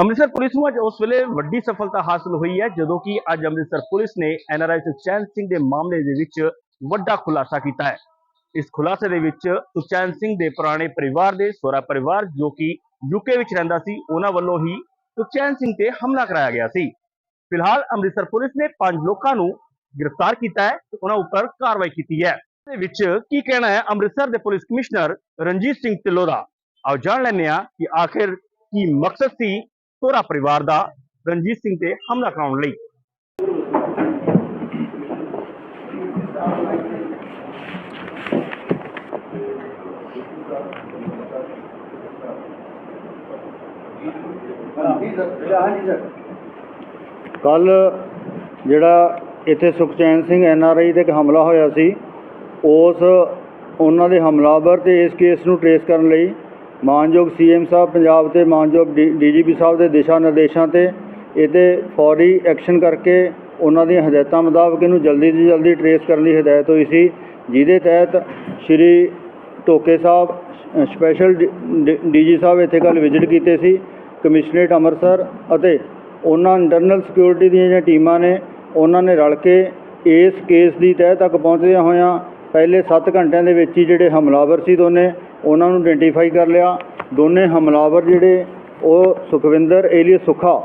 Amritsar police ਨੂੰ ਅੱਜ ਉਸ ਵੇਲੇ ਵੱਡੀ ਸਫਲਤਾ ਹਾਸਲ ਹੋਈ ਹੈ, ਜਦੋਂ ਕਿ ਅੱਜ ਅੰਮ੍ਰਿਤਸਰ ਪੁਲਿਸ ਨੇ ਐਨਆਰਆਈ ਸੁਖਚੈਨ ਸਿੰਘ ਦੇ ਮਾਮਲੇ ਦੇ ਵਿੱਚ ਵੱਡਾ ਖੁਲਾਸਾ ਕੀਤਾ ਹੈ। ਇਸ ਖੁਲਾਸੇ ਦੇ ਵਿੱਚ ਸੁਖਚੈਨ ਸਿੰਘ ਦੇ ਪੁਰਾਣੇ ਪਰਿਵਾਰ ਦੇ ਸਹੁਰਾ ਪਰਿਵਾਰ ਜੋ ਕਿ ਯੂਕੇ ਵਿੱਚ ਰਹਿੰਦਾ ਸੀ, ਉਹਨਾਂ ਵੱਲੋਂ ਹੀ ਸੁਖਚੈਨ ਸਿੰਘ ਤੇ ਹਮਲਾ ਕਰਾਇਆ ਗਿਆ ਸੀ। ਫਿਲਹਾਲ ਅੰਮ੍ਰਿਤਸਰ ਪੁਲਿਸ ਨੇ ਪੰਜ ਲੋਕਾਂ ਨੂੰ ਗ੍ਰਿਫਤਾਰ ਕੀਤਾ ਹੈ ਤੇ ਉਹਨਾਂ ਉੱਪਰ ਕਾਰਵਾਈ ਕੀਤੀ ਹੈ। ਦੇ ਵਿੱਚ ਕੀ ਕਹਿਣਾ ਹੈ, ਅੰਮ੍ਰਿਤਸਰ ਦੇ ਪੁਲਿਸ ਕਮਿਸ਼ਨਰ ਰਣਜੀਤ ਸਿੰਘ ਢਿੱਲੋਂ ਦਾ? ਆਓ ਜਾਣ ਲੈਂਦੇ ਹਾਂ ਕਿ ਆਖਿਰ ਕੀ ਮਕਸਦ ਸੀ ਸਹੁਰਾ ਪਰਿਵਾਰ ਦਾ ਰਣਜੀਤ ਸਿੰਘ ਤੇ ਹਮਲਾ ਕਰਾਉਣ ਲਈ। ਕੱਲ ਜਿਹੜਾ ਇੱਥੇ Sukhchain Singh N R I ਤੇ ਇੱਕ ਹਮਲਾ ਹੋਇਆ ਸੀ, ਉਸ ਉਹਨਾਂ ਦੇ ਹਮਲਾਵਰ ਤੇ ਇਸ ਕੇਸ ਨੂੰ ਟਰੇਸ ਕਰਨ ਲਈ ਮਾਨਯੋਗ ਸੀਐਮ ਸਾਹਿਬ ਪੰਜਾਬ ਤੇ ਮਾਨਯੋਗ ਡੀਜੀਪੀ ਸਾਹਿਬ ਦੇ ਦਿਸ਼ਾ ਨਿਰਦੇਸ਼ਾਂ ਤੇ ਇਹਤੇ ਫੌਰੀ ਐਕਸ਼ਨ ਕਰਕੇ ਉਹਨਾਂ ਦੀਆਂ ਹਦਾਇਤਾਂ ਮੁਤਾਬਕ ਇਹਨੂੰ ਜਲਦੀ ਤੋਂ ਜਲਦੀ ਟਰੇਸ ਕਰਨ ਦੀ ਹਦਾਇਤ ਹੋਈ ਸੀ ਜਿਹਦੇ ਤਹਿਤ ਸ਼੍ਰੀ ਟੋਕੇ ਸਾਹਿਬ ਅ, ਸਪੈਸ਼ਲ ਡੀਜੀ ਸਾਹਿਬ ਇੱਥੇ ਕੱਲ ਵਿਜ਼ਿਟ ਕੀਤੇ ਸੀ ਕਮਿਸ਼ਨਰੇਟ ਅੰਮ੍ਰਿਤਸਰ ਅਤੇ ਉਹਨਾਂ ਇੰਟਰਨਲ ਸਿਕਿਉਰਿਟੀ ਦੀਆਂ ਜਿਹੜੀਆਂ ਟੀਮਾਂ ਨੇ ਉਹਨਾਂ ਨੇ ਰਲ ਕੇ ਇਸ ਕੇਸ ਦੀ ਤਹਿ ਤੱਕ ਪਹੁੰਚਦਿਆਂ ਹੋਇਆਂ ਪਹਿਲੇ 7 ਘੰਟਿਆਂ ਦੇ ਵਿੱਚ ਹੀ ਜਿਹੜੇ ਹਮਲਾਵਰ ਸੀ ਦੋਨੇ ਉਹਨਾਂ ਨੂੰ ਆਇਡੈਂਟੀਫਾਈ ਕਰ ਲਿਆ। ਦੋਨੇ ਹਮਲਾਵਰ ਜਿਹੜੇ, ਉਹ Sukhwinder alias Sukha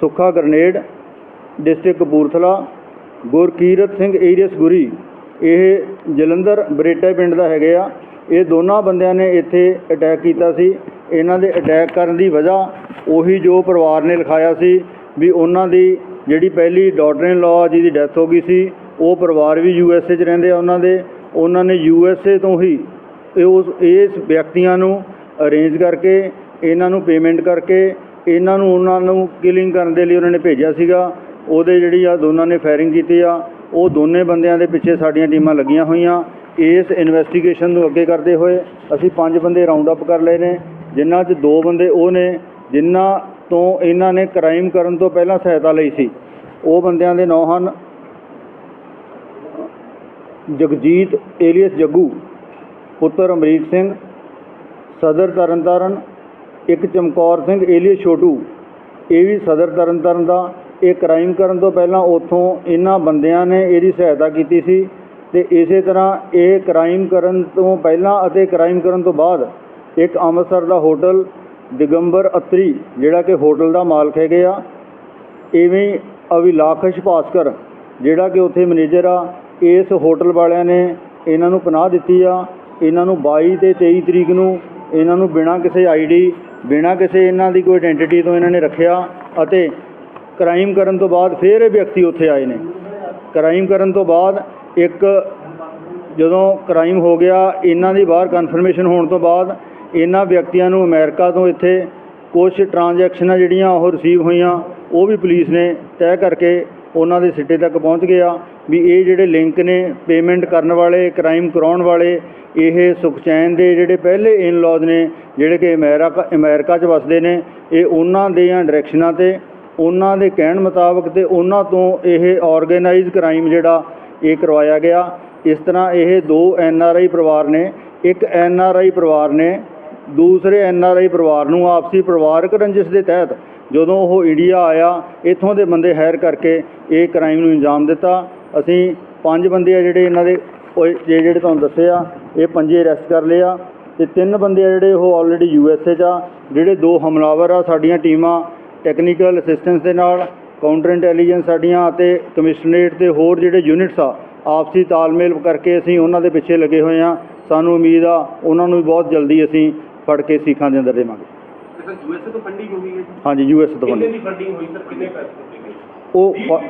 Sukha grenade, district Kapurthala, Gurkirat Singh alias Guri, ਇਹ ਜਲੰਧਰ ਬਰੇਟੇ ਪਿੰਡ ਦਾ ਹੈਗੇ ਆ। ਇਹ ਦੋਨਾਂ ਬੰਦਿਆਂ ਨੇ ਇੱਥੇ ਅਟੈਕ ਕੀਤਾ ਸੀ। ਇਹਨਾਂ ਦੇ ਅਟੈਕ ਕਰਨ ਦੀ ਵਜ੍ਹਾ ਉਹੀ ਜੋ ਪਰਿਵਾਰ ਨੇ ਲਿਖਾਇਆ ਸੀ ਵੀ ਉਹਨਾਂ ਦੀ ਜਿਹੜੀ ਪਹਿਲੀ ਡਾਟਰ ਇਨ ਲਾਅ ਜਿਹਦੀ ਡੈਥ ਹੋ ਗਈ ਸੀ, ਉਹ ਪਰਿਵਾਰ ਵੀ ਯੂ ਐਸ ਏ 'ਚ ਰਹਿੰਦੇ ਆ ਉਹਨਾਂ ਦੇ। ਉਹਨਾਂ ਨੇ ਯੂ ਐਸ ਏ ਤੋਂ ਹੀ ਉਸ, ਇਸ ਵਿਅਕਤੀਆਂ ਨੂੰ ਅਰੇਂਜ ਕਰਕੇ, ਇਹਨਾਂ ਨੂੰ ਪੇਮੈਂਟ ਕਰਕੇ, ਇਹਨਾਂ ਨੂੰ ਉਹਨਾਂ ਨੂੰ ਕਿਲਿੰਗ ਕਰਨ ਦੇ ਲਈ ਉਹਨਾਂ ਨੇ ਭੇਜਿਆ ਸੀਗਾ। ਉਹਦੇ ਜਿਹੜੀ ਆ ਦੋਨਾਂ ਨੇ ਫਾਇਰਿੰਗ ਕੀਤੀ ਆ। ਉਹ ਦੋਨੇ ਬੰਦਿਆਂ ਦੇ ਪਿੱਛੇ ਸਾਡੀਆਂ ਟੀਮਾਂ ਲੱਗੀਆਂ ਹੋਈਆਂ। ਇਸ ਇਨਵੈਸਟੀਗੇਸ਼ਨ ਨੂੰ ਅੱਗੇ ਕਰਦੇ ਹੋਏ ਅਸੀਂ ਪੰਜ ਬੰਦੇ ਰਾਉਂਡ ਅਪ ਕਰ ਲਏ ਨੇ, ਜਿਨ੍ਹਾਂ 'ਚ ਦੋ ਬੰਦੇ ਉਹ ਨੇ, ਜਿਨ੍ਹਾਂ ਤੋਂ ਇਹਨਾਂ ਨੇ ਕ੍ਰਾਈਮ ਕਰਨ ਤੋਂ ਪਹਿਲਾਂ ਸਹਾਇਤਾ ਲਈ ਸੀ। ਉਹ ਬੰਦਿਆਂ ਦੇ ਨਾਂ ਹਨ ਜਗਜੀਤ ਏਲੀਅਸ ਜੱਗੂ ਪੁੱਤਰ ਅਮਰੀਕ ਸਿੰਘ, ਸਦਰ ਤਰਨਤਾਰਨ, ਇੱਕ ਚਮਕੌਰ ਸਿੰਘ, ਏਲੀਅਸ ਛੋਟੂ। ਇਹ ਵੀ ਸਦਰ ਤਰਨਤਾਰਨ ਦਾ। ਇਹ ਕ੍ਰਾਈਮ ਕਰਨ ਤੋਂ ਪਹਿਲਾਂ ਉੱਥੋਂ ਇਹਨਾਂ ਬੰਦਿਆਂ ਨੇ ਇਹਦੀ ਸਹਾਇਤਾ ਕੀਤੀ ਸੀ ਤੇ ਇਸੇ ਤਰ੍ਹਾਂ ਇਹ ਕ੍ਰਾਈਮ ਕਰਨ ਤੋਂ ਪਹਿਲਾਂ ਅਤੇ ਕ੍ਰਾਈਮ ਕਰਨ ਤੋਂ ਬਾਅਦ ਇੱਕ ਅੰਮ੍ਰਿਤਸਰ ਦਾ ਹੋਟਲ, ਦਿਗੰਬਰ ਅਤਰੀ, ਜਿਹੜਾ ਕਿ ਹੋਟਲ ਦਾ ਮਾਲਕ ਹੈਗੇ ਆ, ਇਵੇਂ ਹੀ ਅਵਿਲਾਖਸ਼ ਭਾਸਕਰ, ਜਿਹੜਾ ਕਿ ਉੱਥੇ ਮੈਨੇਜਰ ਆ, ਇਸ ਹੋਟਲ ਵਾਲਿਆਂ ਨੇ ਇਹਨਾਂ ਨੂੰ ਪਨਾਹ ਦਿੱਤੀ ਆ ਇਹਨਾਂ ਨੂੰ 22 ਤੇ 23 ਤਰੀਕ ਨੂੰ ਇਹਨਾਂ ਨੂੰ ਬਿਨਾਂ ਕਿਸੇ ਆਈਡੀ ਬਿਨਾਂ ਕਿਸੇ ਇਹਨਾਂ ਦੀ ਕੋਈ ਆਇਡੈਂਟੀਟੀ ਤੋਂ ਇਹਨਾਂ ਨੇ ਰੱਖਿਆ ਅਤੇ ਕ੍ਰਾਈਮ ਕਰਨ ਤੋਂ ਬਾਅਦ ਫਿਰ ਇਹ ਵਿਅਕਤੀ ਉੱਥੇ ਆਏ ਨੇ। ਕ੍ਰਾਈਮ ਕਰਨ ਤੋਂ ਬਾਅਦ ਇੱਕ ਜਦੋਂ ਕ੍ਰਾਈਮ ਹੋ ਗਿਆ, ਇਹਨਾਂ ਦੀ ਬਾਹਰ ਕਨਫਰਮੇਸ਼ਨ ਹੋਣ ਤੋਂ ਬਾਅਦ ਇਹਨਾਂ ਵਿਅਕਤੀਆਂ ਨੂੰ ਅਮਰੀਕਾ ਤੋਂ ਇੱਥੇ ਕੁਝ ਟ੍ਰਾਂਜੈਕਸ਼ਨਾਂ ਜਿਹੜੀਆਂ ਉਹ ਰਿਸੀਵ ਹੋਈਆਂ, ਉਹ ਵੀ ਪੁਲਿਸ ਨੇ ਤੈਅ ਕਰਕੇ ਉਹਨਾਂ ਦੇ ਸਿੱਟੇ ਤੱਕ ਪਹੁੰਚ ਗਿਆ ਵੀ ਇਹ ਜਿਹੜੇ ਲਿੰਕ ਨੇ ਪੇਮੈਂਟ ਕਰਨ ਵਾਲੇ, ਕ੍ਰਾਈਮ ਕਰਾਉਣ ਵਾਲੇ, ਇਹ ਸੁਖਚੈਨ ਦੇ ਜਿਹੜੇ ਪਹਿਲੇ ਇਨ ਲਾਜ਼ ਨੇ, ਜਿਹੜੇ ਕਿ ਅਮਰੀਕਾ ਅਮਰੀਕਾ 'ਚ ਵਸਦੇ ਨੇ, ਇਹ ਉਹਨਾਂ ਦੀਆਂ ਡਾਇਰੈਕਸ਼ਨਾਂ ਤੇ, ਉਹਨਾਂ ਦੇ ਕਹਿਣ ਮੁਤਾਬਕ ਤੇ ਉਹਨਾਂ ਤੋਂ ਇਹ ਆਰਗੇਨਾਈਜ਼ ਕ੍ਰਾਈਮ ਜਿਹੜਾ ਇਹ ਕਰਵਾਇਆ ਗਿਆ। ਇਸ ਤਰ੍ਹਾਂ ਇਹ ਦੋ ਐਨ ਆਰ ਆਈ ਪਰਿਵਾਰ ਨੇ, ਇੱਕ ਐਨ ਆਰ ਆਈ ਪਰਿਵਾਰ ਨੇ, ਦੂਸਰੇ ਐਨ ਆਰ ਆਈ ਪਰਿਵਾਰ ਨੂੰ ਆਪਸੀ ਪਰਿਵਾਰਕ ਰੰਜਿਸ਼ ਦੇ ਤਹਿਤ ਜਦੋਂ ਉਹ ਇੰਡੀਆ ਆਇਆ, ਇੱਥੋਂ ਦੇ ਬੰਦੇ ਹਾਇਰ ਕਰਕੇ ਇਹ ਕ੍ਰਾਈਮ ਨੂੰ ਅੰਜਾਮ ਦਿੱਤਾ। ਅਸੀਂ ਪੰਜ ਬੰਦੇ ਆ ਜਿਹੜੇ ਇਹਨਾਂ ਦੇ, ਉਹ ਜੇ ਜਿਹੜੇ ਤੁਹਾਨੂੰ ਦੱਸੇ ਆ, ਇਹ ਪੰਜੇ ਅਰੈਸਟ ਕਰ ਲਏ ਆ। ਤੇ ਤਿੰਨ ਬੰਦੇ ਆ ਜਿਹੜੇ ਉਹ ਆਲਰੇਡੀ ਯੂ ਐਸ ਏ 'ਚ ਆ, ਜਿਹੜੇ ਦੋ ਹਮਲਾਵਰ ਆ ਸਾਡੀਆਂ ਟੀਮਾਂ ਟੈਕਨੀਕਲ ਅਸਿਸਟੈਂਸ ਦੇ ਨਾਲ ਕਾਊਂਟਰ ਇੰਟੈਲੀਜੈਂਸ ਸਾਡੀਆਂ ਅਤੇ ਕਮਿਸ਼ਨਰੇਟ ਦੇ ਹੋਰ ਜਿਹੜੇ ਯੂਨਿਟਸ ਆ, ਆਪਸੀ ਤਾਲਮੇਲ ਕਰਕੇ ਅਸੀਂ ਉਹਨਾਂ ਦੇ ਪਿੱਛੇ ਲੱਗੇ ਹੋਏ ਆ। ਸਾਨੂੰ ਉਮੀਦ ਆ, ਉਹਨਾਂ ਨੂੰ ਵੀ ਬਹੁਤ ਜਲਦੀ ਅਸੀਂ ਫੜ ਕੇ ਸੀਖਾਂ ਦੇ ਅੰਦਰ ਦੇਵਾਂਗੇ। ਸਰ ਯੂਐਸਏ ਤੋਂ ਫੰਡਿੰਗ ਹੋ ਗਈ ਹੈ ਜੀ? ਹਾਂਜੀ ਯੂ ਐਸ ਤੋਂ ਕਿੰਨੇ ਬੰਦੇ ਦੀ ਫੰਡਿੰਗ ਹੋਈ ਸਰ? ਕਿੰਨੇ ਪੈਸੇ ਦਿੱਤੇ ਗਏ? ਉਹ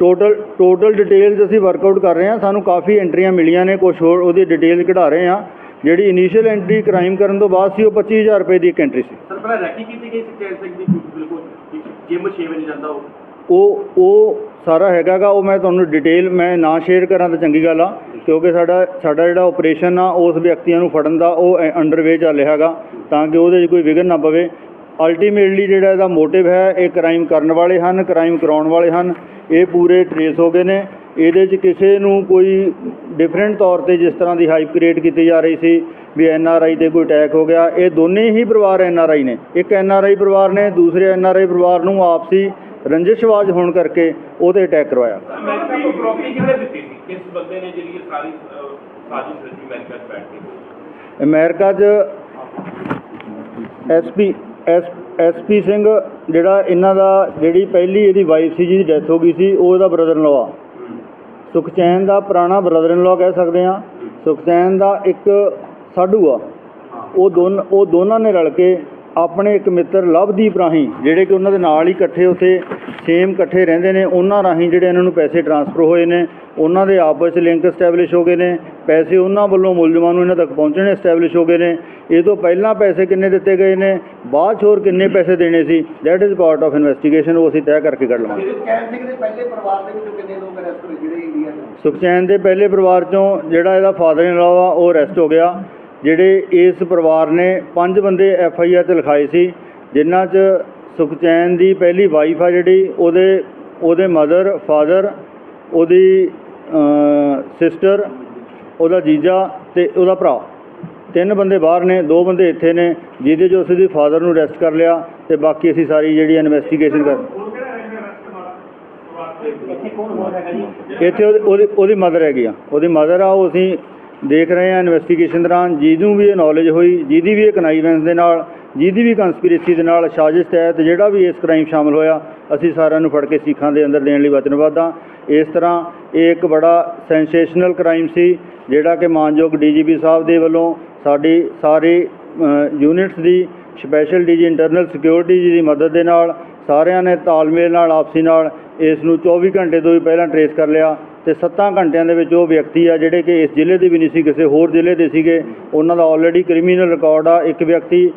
ਟੋਟਲ ਟੋਟਲ ਡਿਟੇਲਸ ਅਸੀਂ ਵਰਕਆਊਟ ਕਰ ਰਹੇ ਹਾਂ। ਸਾਨੂੰ ਕਾਫੀ ਐਂਟਰੀਆਂ ਮਿਲੀਆਂ ਨੇ ਕੁਝ ਹੋਰ ਉਹਦੀ ਡਿਟੇਲ ਕਢਾ ਰਹੇ ਹਾਂ। ਜਿਹੜੀ ਇਨੀਸ਼ੀਅਲ ਐਂਟਰੀ ਕ੍ਰਾਈਮ ਕਰਨ ਤੋਂ ਬਾਅਦ ਸੀ ਉਹ 25000 ਰੁਪਏ ਦੀ ਇੱਕ ਐਂਟਰੀ ਸੀ। ਸਰ ਪਹਿਲਾਂ ਰੈਕੀ ਕੀਤੀ ਗਈ ਸੀ ਚੈਨ ਸਿੰਘ ਦੀ ਬਿਲਕੁਲ ਜਿਮ 6 ਵਜੇ ਜਾਂਦਾ ਉਹ? ਉਹ ਉਹ ਸਾਰਾ ਹੈਗਾਗਾ ਉਹ ਮੈਂ ਤੁਹਾਨੂੰ ਡਿਟੇਲ ਮੈਂ ਨਾ ਸ਼ੇਅਰ ਕਰਾਂ ਤਾਂ ਚੰਗੀ ਗੱਲ ਆ। ਕਿਉਂਕਿ ਸਾਡਾ ਸਾਡਾ ਜਿਹੜਾ ਆਪਰੇਸ਼ਨ ਆ ਉਸ ਵਿਅਕਤੀਆਂ ਨੂੰ ਫੜਨ ਦਾ ਉਹ ਅੰਡਰਵੇ ਚੱਲ ਰਿਹਾ ਹੈਗਾ ਤਾਂ ਕਿ ਉਹਦੇ 'ਚ ਕੋਈ ਵਿਘਨ ਨਾ ਪਵੇ। ਅਲਟੀਮੇਟਲੀ ਜਿਹੜਾ ਇਹਦਾ ਮੋਟਿਵ ਹੈ ਇਹ ਕ੍ਰਾਈਮ ਕਰਨ ਵਾਲੇ ਹਨ ਕ੍ਰਾਈਮ ਕਰਾਉਣ ਵਾਲੇ ਹਨ। ਇਹ ਪੂਰੇ ਟਰੇਸ ਹੋ ਗਏ ਨੇ। ਇਹਦੇ 'ਚ ਕਿਸੇ ਨੂੰ ਕੋਈ ਡਿਫਰੈਂਟ ਤੌਰ ਤੇ ਜਿਸ ਤਰ੍ਹਾਂ ਦੀ ਹਾਈਪ ਕ੍ਰੀਏਟ ਕੀਤੀ ਜਾ ਰਹੀ ਸੀ ਵੀ ਐਨ ਆਰ ਆਈ ਤੇ ਕੋਈ ਅਟੈਕ ਹੋ ਗਿਆ ਇਹ ਦੋਨੇ ਹੀ ਪਰਿਵਾਰ ਐਨ ਆਰ ਆਈ ਨੇ। ਇੱਕ ਐਨ ਆਰ ਆਈ ਪਰਿਵਾਰ ਨੇ ਦੂਸਰੇ ਐਨ ਆਰ ਆਈ ਪਰਿਵਾਰ ਨੂੰ ਆਪਸੀ ਰੰਜਿਸ਼ਵਾਜ ਹੋਣ ਕਰਕੇ ਉਹਤੇ ਅਟੈਕ ਕਰਵਾਇਆ। ਅਮਰੀਕਾ ਤੋਂ ਪ੍ਰੋਪਰਟੀ ਕਿਹਨੇ ਦਿੱਤੀ ਸੀ? ਕਿਸ ਬੰਦੇ ਨੇ ਜਿਹੜੀ ਇਹ ਸਾਰੀ ਅਹ, ਸਾਜ਼ਿਸ਼ ਰਚੀ ਅਮਰੀਕਾ 'ਚ ਬੈਠ ਕੇ? ਅਮਰੀਕਾ 'ਚ ਐਸਪੀ ਐਸਪੀ ਸਿੰਘ ਜਿਹੜਾ ਇਹਨਾਂ ਦਾ ਜਿਹੜੀ ਪਹਿਲੀ ਇਹਦੀ ਵਾਈਫ ਸੀ, ਜਿਹਦੀ ਡੈਥ ਹੋ ਗਈ ਸੀ, ਉਹ ਇਹਦਾ ਬ੍ਰਦਰ ਇਨ ਆ। ਸੁਖਚੈਨ ਦਾ ਪੁਰਾਣਾ ਬ੍ਰਦਰ ਇਨ ਲਾ ਕਹਿ ਸਕਦੇ ਆ ਸੁਖਚੈਨ ਦਾ ਇੱਕ ਸਾਡੂ ਆ। ਉਹ ਦੋਨ, ਉਹ ਦੋਨਾਂ ਨੇ ਰਲ ਕੇ ਆਪਣੇ ਇੱਕ ਮਿੱਤਰ ਲਵਦੀਪ ਰਾਹੀਂ, ਜਿਹੜੇ ਕਿ ਉਹਨਾਂ ਦੇ ਨਾਲ ਹੀ ਇਕੱਠੇ ਉੱਥੇ ਸੇਮ ਇਕੱਠੇ ਰਹਿੰਦੇ ਨੇ ਉਹਨਾਂ ਰਾਹੀਂ ਜਿਹੜੇ ਇਹਨਾਂ ਨੂੰ ਪੈਸੇ ਟਰਾਂਸਫਰ ਹੋਏ ਨੇ ਉਹਨਾਂ ਦੇ ਆਪਸ ਵਿੱਚ ਲਿੰਕ ਐਸਟੈਬਲਿਸ਼ ਹੋ ਗਏ ਨੇ ਪੈਸੇ ਉਹਨਾਂ ਵੱਲੋਂ ਮੁਲਜ਼ਮਾਂ ਨੂੰ ਇਹਨਾਂ ਤੱਕ ਪਹੁੰਚਣੇ ਐਸਟੈਬਲਿਸ਼ ਹੋ ਗਏ ਨੇ ਇਹ ਤੋਂ ਪਹਿਲਾਂ ਪੈਸੇ ਕਿੰਨੇ ਦਿੱਤੇ ਗਏ ਨੇ ਬਾਅਦ 'ਚ ਹੋਰ ਕਿੰਨੇ ਪੈਸੇ ਦੇਣੇ ਸੀ that is part of investigation ਉਹ ਅਸੀਂ ਤੈਅ ਕਰਕੇ ਕੱਢ ਲਵਾਂਗੇ। ਚੈਨ ਸਿੰਘ ਦੇ ਪਹਿਲੇ ਪਰਿਵਾਰ ਦੇ ਵਿੱਚੋਂ ਕਿੰਨੇ ਲੋਕ ਅਰੈਸਟ ਹੋਏ ਜਿਹੜੇ ਇੰਡੀਆ ਦੇ? ਸੁਖਚੈਨ ਦੇ ਪਹਿਲੇ ਪਰਿਵਾਰ ਚੋਂ ਜਿਹੜਾ ਇਹਦਾ ਫਾਦਰ ਇਨ ਲਾ ਆ ਉਹ ਅਰੈਸਟ ਹੋ ਗਿਆ। ਜਿਹੜੇ ਇਸ ਪਰਿਵਾਰ ਨੇ ਪੰਜ ਬੰਦੇ ਐਫ ਆਈ ਆਰ ਤੇ ਲਿਖਾਏ ਸੀ ਜਿਨ੍ਹਾਂ 'ਚ ਸੁਖਚੈਨ ਦੀ ਪਹਿਲੀ ਵਾਈਫ ਆ ਜਿਹੜੀ, ਉਹਦੇ ਉਹਦੇ ਮਦਰ ਫਾਦਰ ਉਹਦੀ ਸਿਸਟਰ ਉਹਦਾ ਜੀਜਾ ਤੇ ਉਹਦਾ ਭਰਾ। ਤਿੰਨ ਬੰਦੇ ਬਾਹਰ ਨੇ, ਦੋ ਬੰਦੇ ਇੱਥੇ ਨੇ, ਜਿਹਦੇ 'ਚ ਉਸ ਦੀ ਫਾਦਰ ਨੂੰ ਅਰੈਸਟ ਕਰ ਲਿਆ ਤੇ ਬਾਕੀ ਅਸੀਂ ਸਾਰੀ ਜਿਹੜੀ ਇਨਵੈਸਟੀਗੇਸ਼ਨ ਕਰ ਇੱਥੇ ਉਹਦੀ- ਉਹਦੀ ਉਹਦੀ ਮਦਰ ਹੈਗੀ ਆ। ਉਹਦੀ ਮਦਰ ਆ, ਉਹ ਅਸੀਂ ਦੇਖ ਰਹੇ ਹਾਂ ਇਨਵੈਸਟੀਗੇਸ਼ਨ ਦੌਰਾਨ। ਜਿਹਨੂੰ ਵੀ ਇਹ ਨੌਲੇਜ ਹੋਈ ਜਿਹਦੀ ਵੀ ਇਹ ਕਨਾਈਵੈਂਸ ਦੇ ਨਾਲ ਜਿਹਦੀ ਵੀ ਕੰਸਪੀਰੇਸੀ ਦੇ ਨਾਲ ਸਾਜ਼ਿਸ਼ ਤਹਿਤ ਜਿਹੜਾ ਵੀ ਇਸ ਕ੍ਰਾਈਮ ਸ਼ਾਮਲ ਹੋਇਆ, ਅਸੀਂ ਸਾਰਿਆਂ ਨੂੰ ਫੜ ਕੇ ਸਿੱਖਾਂ ਦੇ ਅੰਦਰ ਦੇਣ ਲਈ ਵਚਨਬੱਧ ਹਾਂ। ਇਸ ਤਰ੍ਹਾਂ ਇਹ ਇੱਕ ਬੜਾ ਸੈਂਸੇਸ਼ਨਲ ਕ੍ਰਾਈਮ ਸੀ, ਜਿਹੜਾ ਕਿ ਮਾਨਯੋਗ ਡੀਜੀਪੀ ਸਾਹਿਬ ਦੇ ਵੱਲੋਂ ਸਾਡੀ ਸਾਰੇ ਯੂਨਿਟਸ ਦੀ special DG internal security ji ਦੀ ਮਦਦ ਦੇ ਨਾਲ ਸਾਰਿਆਂ ਨੇ ਤਾਲਮੇਲ ਨਾਲ, ਆਪਸੀ ਨਾਲ ਇਸ ਨੂੰ 24 ਘੰਟੇ ਤੋਂ ਵੀ ਪਹਿਲਾਂ ਟਰੇਸ ਕਰ ਲਿਆ ਤੇ 7 ਘੰਟਿਆਂ ਦੇ ਵਿੱਚ ਉਹ ਵਿਅਕਤੀ ਆ ਜਿਹੜੇ ਕਿ ਇਸ ਜ਼ਿਲ੍ਹੇ ਦੇ ਵੀ ਨਹੀਂ ਸੀ, ਕਿਸੇ ਹੋਰ ਜ਼ਿਲ੍ਹੇ ਦੇ ਸੀਗੇ। ਉਹਨਾਂ ਦਾ ਆਲਰੇਡੀ ਕ੍ਰਿਮੀਨਲ ਰਿਕਾਰਡ ਆ। ਇੱਕ ਵਿਅਕਤੀ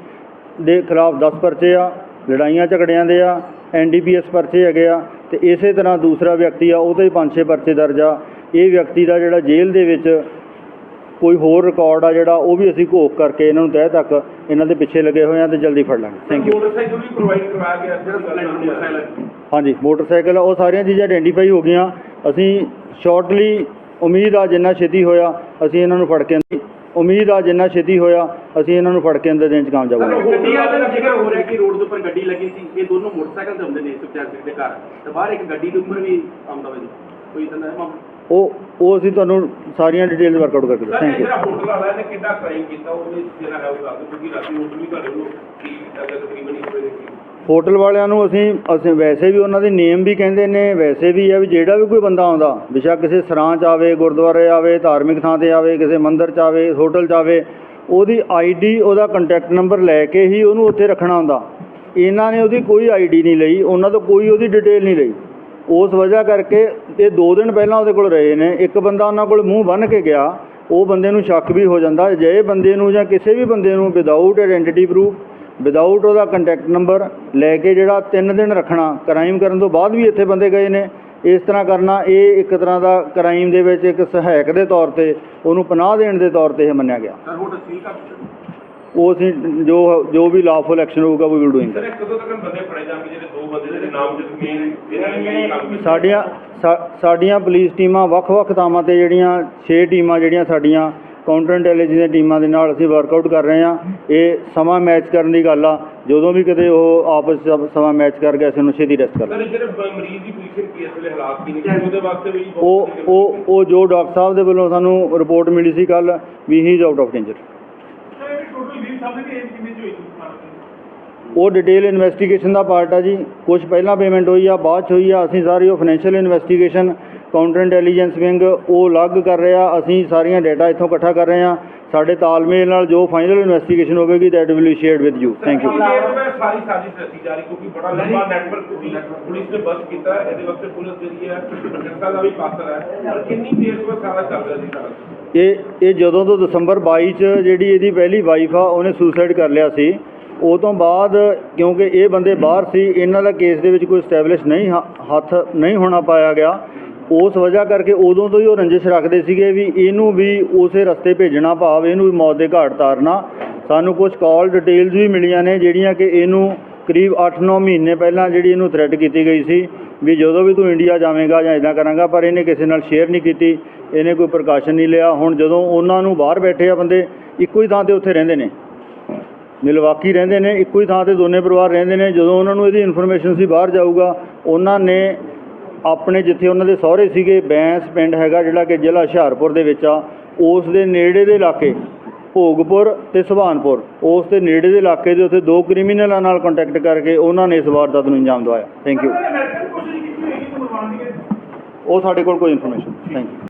ਦੇ ਖਿਲਾਫ 10 ਪਰਚੇ ਆ ਲੜਾਈਆਂ ਝਗੜਿਆਂ ਦੇ ਆ ਐਨਡੀਪੀਐਸ ਪਰਚੇ ਹੈਗੇ ਆ ਤੇ ਇਸੇ ਤਰ੍ਹਾਂ ਦੂਸਰਾ ਵਿਅਕਤੀ ਆ ਉਹਦੇ ਹੀ 5-6 ਪਰਚੇ ਦਰਜ ਆ। ਇਹ ਵਿਅਕਤੀ ਦਾ ਜਿਹੜਾ ਜੇਲ੍ਹ ਦੇ ਵਿੱਚ ਕੋਈ ਹੋਰ ਰਿਕਾਰਡ ਆ ਜਿਹੜਾ ਉਹ ਵੀ ਅਸੀਂ ਘੋਖ ਕਰਕੇ ਇਹਨਾਂ ਨੂੰ ਤਹਿ ਤੱਕ ਇਹਨਾਂ ਦੇ ਪਿੱਛੇ ਲੱਗੇ ਹੋਏ ਆ ਤੇ ਜਲਦੀ ਫੜ ਲਾਂਗੇ। ਥੈਂਕ ਯੂ ਮੋਟਰਸਾਈਕਲ ਵੀ ਪ੍ਰੋਵਾਈਡ ਕਰਵਾਇਆ ਗਿਆ ਜਿਹੜਾ ਮੋਟਰਸਾਈਕਲ ਹਾਂਜੀ ਮੋਟਰਸਾਈਕਲ ਆ, ਉਹ ਸਾਰੀਆਂ ਚੀਜ਼ਾਂ ਆਇਡੈਂਟੀਫਾਈ ਹੋ ਗਈਆਂ। ਅਸੀਂ ਸ਼ਾਰਟਲੀ ਉਮੀਦ ਆ ਜਿੰਨਾ ਛੇਤੀ ਹੋਇਆ ਅਸੀਂ ਇਹਨਾਂ ਨੂੰ ਫੜ ਕੇ ਉਮੀਦ ਆ ਜਿੰਨਾ ਛੇਤੀ ਹੋਇਆ, ਅਸੀਂ ਇਹਨਾਂ ਨੂੰ ਫੜ ਕੇ ਅੰਦਰ ਦੇਣ ਚ ਕਾਮਯਾਬ ਹੋਵਾਂਗੇ। ਗੱਡੀ ਵਾਲਾ ਜ਼ਿਕਰ ਹੋ ਰਿਹਾ ਕਿ ਰੋਡ ਦੇ ਉੱਪਰ ਗੱਡੀ ਲੱਗੀ ਸੀ। ਇਹ ਦੋਨੋਂ ਮੋਟਰਸਾਈਕਲ ਤੇ ਹੁੰਦੇ ਨੇ ਸੁਖਚੈਨ ਸਿੰਘ ਦੇ ਘਰ। ਤੇ ਬਾਹਰ ਇੱਕ ਗੱਡੀ ਦੇ ਉੱਪਰ ਵੀ ਆਉਂਦਾ ਵੇ। ਕੋਈ ਤਾਂ ਨਾ ਮਾਮਲਾ? ਉਹ ਉਹ ਅਸੀਂ ਤੁਹਾਨੂੰ ਸਾਰੀਆਂ ਡਿਟੇਲਸ ਵਰਕਆਊਟ ਕਰਕੇ ਸਰ ਥੈਂਕ ਯੂ ਜਿਹੜਾ ਹੋਟਲ ਵਾਲਾ ਨੇ ਕਿੰਨਾ ਕ੍ਰਾਈਮ ਕੀਤਾ? ਉਹਦੇ ਜਿਹੜਾ ਹੈ ਉਹ ਦੱਸ ਦਿਓ ਕਿਉਂਕਿ ਰਾਤੀ ਹੋਟਲ ਵੀ ਤੁਹਾਡੇ ਨੂੰ ਕੀ ਤਕਰੀਬਨ ਇੱਕ ਵਜੇ ਸੀ ਹੋਟਲ ਵਾਲਿਆਂ ਨੂੰ ਅਸੀਂ ਅਸੀਂ ਵੈਸੇ ਵੀ ਉਹਨਾਂ ਦੇ ਨੇਮ ਵੀ ਕਹਿੰਦੇ ਨੇ ਵੈਸੇ ਵੀ ਆ ਵੀ ਜਿਹੜਾ ਵੀ ਕੋਈ ਬੰਦਾ ਆਉਂਦਾ ਬੇਸ਼ੱਕ ਕਿਸੇ ਸਰਾਂ ਚ ਆਵੇ ਗੁਰਦੁਆਰੇ ਆਵੇ ਧਾਰਮਿਕ ਥਾਂ ਤੇ ਆਵੇ ਕਿਸੇ ਮੰਦਿਰ ਚ ਆਵੇ ਹੋਟਲ ਚ ਆਵੇ ਉਹਦੀ ਆਈਡੀ ਉਹਦਾ ਕੰਟੈਕਟ ਨੰਬਰ ਲੈ ਕੇ ਹੀ ਉਹਨੂੰ ਉੱਥੇ ਰੱਖਣਾ ਹੁੰਦਾ। ਇਹਨਾਂ ਨੇ ਉਹਦੀ ਕੋਈ ਆਈਡੀ ਨਹੀਂ ਲਈ ਉਹਨਾਂ ਤੋਂ ਕੋਈ ਉਹਦੀ ਡਿਟੇਲ ਨਹੀਂ ਲਈ। ਉਸ ਵਜ੍ਹਾ ਕਰਕੇ ਇਹ 2 ਦਿਨ ਪਹਿਲਾਂ ਉਹਦੇ ਕੋਲ ਰਹੇ ਨੇ। ਇੱਕ ਬੰਦਾ ਉਹਨਾਂ ਕੋਲ ਮੂੰਹ ਬੰਨ੍ਹ ਕੇ ਗਿਆ, ਉਹ ਬੰਦੇ ਨੂੰ ਸ਼ੱਕ ਵੀ ਹੋ ਜਾਂਦਾ। ਜੇ ਬੰਦੇ ਨੂੰ ਜਾਂ ਕਿਸੇ ਵੀ ਬੰਦੇ ਨੂੰ ਵਿਦਆਊਟ ਆਇਡੈਂਟੀਟੀ ਪ੍ਰੂਫ ਵਿਦਆਊਟ ਉਹਦਾ ਕੰਟੈਕਟ ਨੰਬਰ ਲੈ ਕੇ ਜਿਹੜਾ 3 ਦਿਨ ਰੱਖਣਾ ਕ੍ਰਾਈਮ ਕਰਨ ਤੋਂ ਬਾਅਦ ਵੀ ਇੱਥੇ ਬੰਦੇ ਗਏ ਨੇ। ਇਸ ਤਰ੍ਹਾਂ ਕਰਨਾ, ਇਹ ਇੱਕ ਤਰ੍ਹਾਂ ਦਾ ਕ੍ਰਾਈਮ ਦੇ ਵਿੱਚ ਇੱਕ ਸਹਾਇਕ ਦੇ ਤੌਰ ਤੇ, ਉਹਨੂੰ ਪਨਾਹ ਦੇਣ ਦੇ ਤੌਰ ਤੇ ਇਹ ਮੰਨਿਆ ਗਿਆ। ਉਹ ਅਸੀਂ ਜੋ ਜੋ ਵੀ ਲਾਫੁਲ ਐਕਸ਼ਨ ਹੋਊਗਾ ਵੀ ਵਿਲ ਡੂਇੰਗ ਕਦੋਂ ਤੱਕ ਬੰਦੇ ਫੜੇ ਜਾਣਗੇ ਜਿਹੜੇ ਦੋ ਬੰਦੇ ਦੇ ਨਾਮ ਜਿਹੜੇ ਮੇਨ ਇਹਨਾਂ ਨੇ ਕੰਮ ਸਾਡੀਆਂ ਸਾਡੀਆਂ ਪੁਲਿਸ ਟੀਮਾਂ ਵੱਖ-ਵੱਖ ਥਾਵਾਂ ਤੇ ਜਿਹੜੀਆਂ 6 ਟੀਮਾਂ ਜਿਹੜੀਆਂ ਸਾਡੀਆਂ ਕਾਊਂਟਰ ਇੰਟੈਲੀਜੈਂਸ ਦੀਆਂ ਟੀਮਾਂ ਦੇ ਨਾਲ ਅਸੀਂ ਵਰਕਆਊਟ ਕਰ ਰਹੇ ਹਾਂ। ਇਹ ਸਮਾਂ ਮੈਚ ਕਰਨ ਦੀ ਗੱਲ ਆ। ਜਦੋਂ ਵੀ ਕਦੇ ਉਹ ਆਪਸ ਸਮਾਂ ਮੈਚ ਕਰ ਗਿਆ ਅਸੀਂ ਉਹਨੂੰ ਛੇਤੀ ਰੈਸਟ ਕਰ ਸਰ ਜਿਹੜੇ ਬ- ਮਰੀਜ਼ ਦੀ ਪੋਜੀਸ਼ਨ ਕੀ ਇਸ ਵੇਲੇ ਹਾਲਾਤ ਕੀ ਨੇ? ਉਹਦੇ ਵਾਸਤੇ ਵੀ ਬਹੁਤ ਉਹ ਉਹ ਉਹ ਜੋ ਡਾਕਟਰ ਸਾਹਿਬ ਦੇ ਵੱਲੋਂ ਸਾਨੂੰ ਰਿਪੋਰਟ ਮਿਲੀ ਸੀ ਕੱਲ ਵੀ ਹੀ is out of danger sir ਇਹ ਟੋਟਲ ਵੀਰ ਸਾਹਿਬ ਦੀ ਏਜ ਕਿੰਨੀ ਚ ਹੋਈ ਸੀ ਉਹ ਡਿਟੇਲ ਇਨਵੈਸਟੀਗੇਸ਼ਨ ਦਾ ਪਾਰਟ ਆ ਜੀ। ਕੁਝ ਪਹਿਲਾਂ ਪੇਮੈਂਟ ਹੋਈ ਆ ਬਾਅਦ ਚ ਹੋਈ ਆ। ਅਸੀਂ ਸਾਰੀ ਉਹ financial investigation counter intelligence wing ਉਹ ਅਲੱਗ ਕਰ ਰਿਹਾ ਅਸੀਂ ਸਾਰੀਆਂ ਡਾਟਾ ਇੱਥੋਂ ਇਕੱਠਾ ਕਰ ਰਹੇ ਹਾਂ ਸਾਡੇ ਤਾਲਮੇਲ ਨਾਲ ਜੋ ਫਾਈਨਲ ਇਨਵੈਸਟੀਗੇਸ਼ਨ ਹੋਵੇਗੀ that will be shared with you thank you ਸਾਰੀ ਸਾਜ਼ਿਸ਼ ਰਚੀ ਜਾ ਰਹੀ ਕਿਉਂਕਿ ਬੜਾ ਲੰਬਾ ਨੈਟਵਰਕ ਪੁਲਿਸ ਨੇ ਬਸ ਕੀਤਾ। ਹੈ। ਇਹਦੇ ਵਾਸਤੇ ਪੁਲਿਸ ਜਿਹੜੀ ਹੈ ਪ੍ਰਸ਼ਾਸਨ ਦਾ ਵੀ ਪਾਤਰ ਹੈ। ਪਰ ਕਿੰਨੀ ਦੇਰ ਤੋਂ ਇਹ ਸਾਰਾ ਚੱਲ ਰਿਹਾ ਸੀ ਸਾਰਾ? ਇਹ ਇਹ ਜਦੋਂ ਤੋਂ ਦਸੰਬਰ 22 ਚ ਜਿਹੜੀ ਇਹਦੀ ਪਹਿਲੀ ਵਾਈਫ ਆ ਉਹਨੇ ਸੁਸਾਈਡ ਕਰ ਲਿਆ ਸੀ। ਉਹ ਤੋਂ ਬਾਅਦ ਕਿਉਂਕਿ ਇਹ ਬੰਦੇ ਬਾਹਰ ਸੀ, ਇਹਨਾਂ ਦਾ ਕੇਸ ਦੇ ਵਿੱਚ ਕੋਈ ਸਟੈਬਲਿਸ਼ ਨਹੀਂ ਹ- ਹੱਥ ਨਹੀਂ ਹੋਣਾ ਪਾਇਆ ਗਿਆ। ਉਸ ਵਜ੍ਹਾ ਕਰਕੇ ਉਦੋਂ ਤੋਂ ਹੀ ਉਹ ਰੰਜਿਸ਼ ਰੱਖਦੇ ਸੀਗੇ ਵੀ ਇਹਨੂੰ ਵੀ ਉਸੇ ਰਸਤੇ ਭੇਜਣਾ ਭਾਵ ਇਹਨੂੰ ਵੀ ਮੌਤ ਦੇ ਘਾਟ ਤਾਰਨਾ। ਸਾਨੂੰ ਕੁਝ ਕਾਲ ਡਿਟੇਲਸ ਵੀ ਮਿਲੀਆਂ ਨੇ, ਜਿਹੜੀਆਂ ਕਿ ਇਹਨੂੰ ਕਰੀਬ 8-9 ਮਹੀਨੇ ਪਹਿਲਾਂ ਜਿਹੜੀ ਇਹਨੂੰ ਥ੍ਰੈਟ ਕੀਤੀ ਗਈ ਸੀ ਵੀ ਜਦੋਂ ਵੀ ਤੂੰ ਇੰਡੀਆ ਜਾਵੇਂਗਾ ਜਾਂ ਇਦਾਂ ਕਰਾਂਗਾ, ਪਰ ਇਹਨੇ ਕਿਸੇ ਨਾਲ ਸ਼ੇਅਰ ਨਹੀਂ ਕੀਤੀ, ਇਹਨੇ ਕੋਈ ਪ੍ਰਕਾਸ਼ਨ ਨਹੀਂ ਲਿਆ। ਹੁਣ ਜਦੋਂ ਉਹਨਾਂ ਨੂੰ ਬਾਹਰ ਬੈਠੇ ਆ ਬੰਦੇ, ਇੱਕੋ ਹੀ ਥਾਂ ਤੇ ਉੱਥੇ ਰਹਿੰਦੇ ਨੇ। ਮਿਲਵਾਕੀ ਰਹਿੰਦੇ ਨੇ ਇੱਕੋ ਹੀ ਥਾਂ ਤੇ ਦੋਨੇ ਪਰਿਵਾਰ ਰਹਿੰਦੇ ਨੇ। ਜਦੋਂ ਉਹਨਾਂ ਨੂੰ ਇਹਦੀ ਇਨਫੋਰਮੇਸ਼ਨ ਸੀ ਬਾਹਰ ਜਾਊਗਾ ਉਹਨਾਂ ਨੇ ਆਪਣੇ ਜਿੱਥੇ ਉਹਨਾਂ ਦੇ ਸਹੁਰੇ ਸੀਗੇ ਬੈਂਸ ਪਿੰਡ ਹੈਗਾ ਜਿਹੜਾ ਕਿ ਜ਼ਿਲ੍ਹਾ ਹੁਸ਼ਿਆਰਪੁਰ ਦੇ ਵਿੱਚ ਆ ਉਸ ਦੇ ਨੇੜੇ ਦੇ ਇਲਾਕੇ ਭੋਗਪੁਰ ਤੇ ਸੁਭਾਨਪੁਰ ਉਸ ਦੇ ਨੇੜੇ ਦੇ ਇਲਾਕੇ ਦੇ ਉੱਤੇ ਦੋ ਕ੍ਰਿਮੀਨਲਾਂ ਨਾਲ ਕੰਟੈਕਟ ਕਰਕੇ ਉਹਨਾਂ ਨੇ ਇਸ ਵਾਰਦਾਤ ਨੂੰ ਅੰਜਾਮ ਦਵਾਇਆ। ਥੈਂਕ ਯੂ ਉਹ ਸਾਡੇ ਕੋਲ ਕੋਈ ਇਨਫੋਰਮੇਸ਼ਨ ਥੈਂਕ ਯੂ